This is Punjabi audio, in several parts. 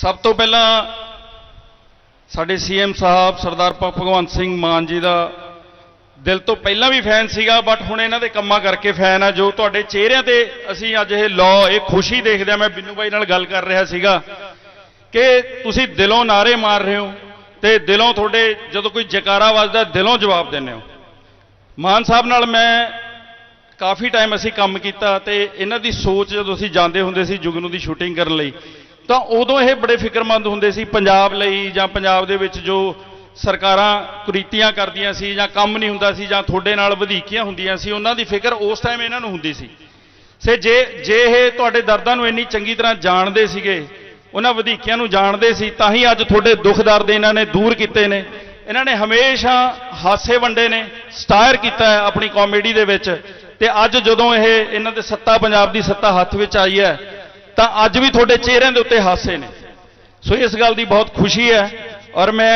ਸਭ ਤੋਂ ਪਹਿਲਾਂ ਸਾਡੇ ਸੀਐਮ ਸਾਹਿਬ ਸਰਦਾਰ ਭਗਵੰਤ ਸਿੰਘ ਮਾਨ ਜੀ ਦਾ ਦਿਲ ਤੋਂ ਪਹਿਲਾਂ ਵੀ ਫੈਨ ਸੀਗਾ ਬਟ ਹੁਣ ਇਹਨਾਂ ਦੇ ਕੰਮਾਂ ਕਰਕੇ ਫੈਨ ਆ, ਜੋ ਤੁਹਾਡੇ ਚਿਹਰਿਆਂ ਤੇ ਅਸੀਂ ਅੱਜ ਇਹ ਲਾਅ ਇਹ ਖੁਸ਼ੀ ਦੇਖਦੇ ਆ। ਮੈਂ ਬਿੰਨੂ ਬਾਈ ਨਾਲ ਗੱਲ ਕਰ ਰਿਹਾ ਸੀਗਾ ਕਿ ਤੁਸੀਂ ਦਿਲੋਂ ਨਾਰੇ ਮਾਰ ਰਹੇ ਹੋ ਤੇ ਦਿਲੋਂ ਤੁਹਾਡੇ ਜਦੋਂ ਕੋਈ ਜਕਾਰਾ ਵੱਜਦਾ, ਦਿਲੋਂ ਜਵਾਬ ਦਿੰਦੇ ਹੋ। ਮਾਨ ਸਾਹਿਬ ਨਾਲ ਮੈਂ ਕਾਫੀ ਟਾਈਮ ਅਸੀਂ ਕੰਮ ਕੀਤਾ ਤੇ ਇਹਨਾਂ ਦੀ ਸੋਚ ਜਦੋਂ ਅਸੀਂ ਜਾਂਦੇ ਹੁੰਦੇ ਸੀ ਜੁਗਨੂ ਦੀ ਸ਼ੂਟਿੰਗ ਕਰਨ ਲਈ ਤਾਂ ਉਦੋਂ ਇਹ ਬੜੇ ਫਿਕਰਮੰਦ ਹੁੰਦੇ ਸੀ ਪੰਜਾਬ ਲਈ ਜਾਂ ਪੰਜਾਬ ਦੇ ਵਿੱਚ ਜੋ ਸਰਕਾਰਾਂ ਕੁਰੀਤੀਆਂ ਕਰਦੀਆਂ ਸੀ ਜਾਂ ਕੰਮ ਨਹੀਂ ਹੁੰਦਾ ਸੀ ਜਾਂ ਤੁਹਾਡੇ ਨਾਲ ਵਧੀਕੀਆਂ ਹੁੰਦੀਆਂ ਸੀ, ਉਹਨਾਂ ਦੀ ਫਿਕਰ ਉਸ ਟਾਈਮ ਇਹਨਾਂ ਨੂੰ ਹੁੰਦੀ ਸੀ। ਸੇ ਜੇ ਜੇ ਇਹ ਤੁਹਾਡੇ ਦਰਦਾਂ ਨੂੰ ਇੰਨੀ ਚੰਗੀ ਤਰ੍ਹਾਂ ਜਾਣਦੇ ਸੀਗੇ, ਉਹਨਾਂ ਵਧੀਕੀਆਂ ਨੂੰ ਜਾਣਦੇ ਸੀ, ਤਾਂ ਹੀ ਅੱਜ ਤੁਹਾਡੇ ਦੁੱਖ ਦਰਦ ਇਹਨਾਂ ਨੇ ਦੂਰ ਕੀਤੇ ਨੇ। ਇਹਨਾਂ ਨੇ ਹਮੇਸ਼ਾ ਹਾਸੇ ਵੰਡੇ ਨੇ, ਸਟਾਇਰ ਕੀਤਾ ਆਪਣੀ ਕਾਮੇਡੀ ਦੇ ਵਿੱਚ। ਤੇ ਅੱਜ ਜਦੋਂ ਇਹ ਇਹਨਾਂ ਦੇ ਸੱਤਾ, ਪੰਜਾਬ ਦੀ ਸੱਤਾ ਹੱਥ ਵਿੱਚ ਆਈ ਹੈ ਤਾਂ ਅੱਜ ਵੀ ਤੁਹਾਡੇ ਚਿਹਰਿਆਂ ਦੇ ਉੱਤੇ ਹਾਸੇ ਨੇ। ਸੋ ਇਸ ਗੱਲ ਦੀ ਬਹੁਤ ਖੁਸ਼ੀ ਹੈ ਔਰ ਮੈਂ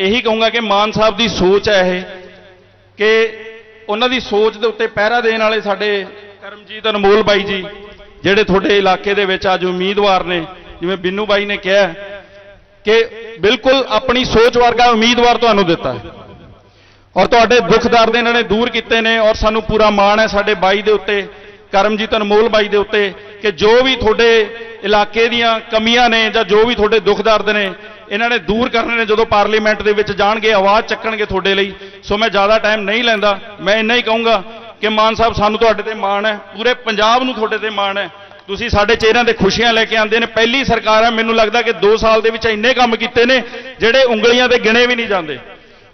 ਇਹੀ ਕਹੂੰਗਾ ਕਿ ਮਾਨ ਸਾਹਿਬ ਦੀ ਸੋਚ ਹੈ ਇਹ ਕਿ ਉਹਨਾਂ ਦੀ ਸੋਚ ਦੇ ਉੱਤੇ ਪਹਿਰਾ ਦੇਣ ਵਾਲੇ ਸਾਡੇ ਕਰਮਜੀਤ ਅਨਮੋਲ ਬਾਈ ਜੀ, ਜਿਹੜੇ ਤੁਹਾਡੇ ਇਲਾਕੇ ਦੇ ਵਿੱਚ ਅੱਜ ਉਮੀਦਵਾਰ ਨੇ, ਜਿਵੇਂ ਬਿੰਨੂ ਬਾਈ ਨੇ ਕਿਹਾ ਕਿ ਬਿਲਕੁਲ ਆਪਣੀ ਸੋਚ ਵਰਗਾ ਉਮੀਦਵਾਰ ਤੁਹਾਨੂੰ ਦਿੱਤਾ ਹੈ। ਔਰ ਤੁਹਾਡੇ ਦੁੱਖ ਦਰਦ ਇਹਨਾਂ ਨੇ ਦੂਰ ਕੀਤੇ ਨੇ ਔਰ ਸਾਨੂੰ ਪੂਰਾ ਮਾਣ ਹੈ ਸਾਡੇ ਬਾਈ ਦੇ ਉੱਤੇ, ਕਰਮਜੀਤ ਅਨਮੋਲ ਬਾਈ ਦੇ ਉੱਤੇ। ਕਿ ਜੋ ਵੀ ਤੁਹਾਡੇ ਇਲਾਕੇ ਦੀਆਂ ਕਮੀਆਂ ਨੇ ਜਾਂ ਜੋ ਵੀ ਤੁਹਾਡੇ ਦੁੱਖ ਦਰਦ ਨੇ, ਇਹਨਾਂ ਨੇ ਦੂਰ ਕਰਨੇ ਨੇ ਜਦੋਂ ਪਾਰਲੀਮੈਂਟ ਦੇ ਵਿੱਚ ਜਾਣਗੇ, ਆਵਾਜ਼ ਚੱਕਣਗੇ ਤੁਹਾਡੇ ਲਈ। ਸੋ ਮੈਂ ਜ਼ਿਆਦਾ ਟਾਈਮ ਨਹੀਂ ਲੈਂਦਾ। ਮੈਂ ਇੰਨਾ ਹੀ ਕਹੂੰਗਾ ਕਿ ਮਾਨ ਸਾਹਿਬ ਸਾਨੂੰ ਤੁਹਾਡੇ ਤੇ ਮਾਣ ਹੈ। ਪੂਰੇ ਪੰਜਾਬ ਨੂੰ ਤੁਹਾਡੇ ਤੇ ਮਾਣ ਹੈ। ਤੁਸੀਂ ਸਾਡੇ ਚਿਹਰਿਆਂ ਤੇ ਖੁਸ਼ੀਆਂ ਲੈ ਕੇ ਆਉਂਦੇ ਨੇ। ਪਹਿਲੀ ਸਰਕਾਰ ਹੈ, ਮੈਨੂੰ ਲੱਗਦਾ ਕਿ 2 ਸਾਲ ਦੇ ਵਿੱਚ ਇੰਨੇ ਕੰਮ ਕੀਤੇ ਨੇ, ਜਿਹੜੇ ਉਂਗਲੀਆਂ ਤੇ ਗਿਣੇ ਵੀ ਨਹੀਂ ਜਾਂਦੇ।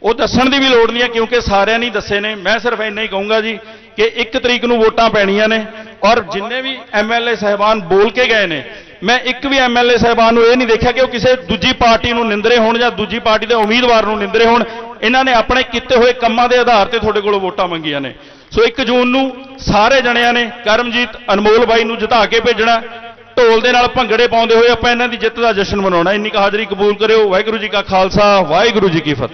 ਉਹ ਦੱਸਣ ਦੀ ਵੀ ਲੋੜ ਨਹੀਂ ਹੈ, ਕਿਉਂਕਿ ਸਾਰਿਆਂ ਨੇ ਦੱਸੇ ਨੇ। ਮੈਂ ਸਿਰਫ ਇੰਨਾ ਹੀ ਕਹੂੰਗਾ ਜੀ ਕਿ 1 ਤਰੀਕ ਨੂੰ ਵੋਟਾਂ ਪੈਣੀਆਂ ਨੇ। ਔਰ ਜਿੰਨੇ ਵੀ ਐਮਐਲਏ ਸਹਿਬਾਨ ਬੋਲ ਕੇ ਗਏ ਨੇ, ਮੈਂ ਇੱਕ ਵੀ ਐਮਐਲਏ ਸਹਿਬਾਨ ਨੂੰ ਇਹ ਨਹੀਂ ਦੇਖਿਆ ਕਿ ਉਹ ਕਿਸੇ ਦੂਜੀ ਪਾਰਟੀ ਨੂੰ ਨਿੰਦਰੇ ਹੋਣ ਜਾਂ ਦੂਜੀ ਪਾਰਟੀ ਦੇ ਉਮੀਦਵਾਰ ਨੂੰ ਨਿੰਦਰੇ ਹੋਣ। ਇਹਨਾਂ ਨੇ ਆਪਣੇ ਕੀਤੇ ਹੋਏ ਕੰਮਾਂ ਦੇ ਆਧਾਰ ਤੇ ਤੁਹਾਡੇ ਕੋਲੋਂ ਵੋਟਾਂ ਮੰਗੀਆਂ ਨੇ। ਸੋ 1 ਜੂਨ ਨੂੰ ਸਾਰੇ ਜਣਿਆਂ ਨੇ ਕਰਮਜੀਤ ਅਨਮੋਲ ਬਾਈ ਨੂੰ ਜਿਤਾ ਕੇ ਭੇਜਣਾ, ਢੋਲ ਦੇ ਨਾਲ ਭੰਗੜੇ ਪਾਉਂਦੇ ਹੋਏ ਆਪਾਂ ਇਹਨਾਂ ਦੀ ਜਿੱਤ ਦਾ ਜਸ਼ਨ ਮਨਾਉਣਾ। ਇੰਨੀ ਕੁ ਹਾਜ਼ਰੀ ਕਬੂਲ ਕਰਿਓ। ਵਾਹਿਗੁਰੂ ਜੀ ਕਾ ਖਾਲਸਾ, ਵਾਹਿਗੁਰੂ ਜੀ ਕੀ ਫਤਿਹ।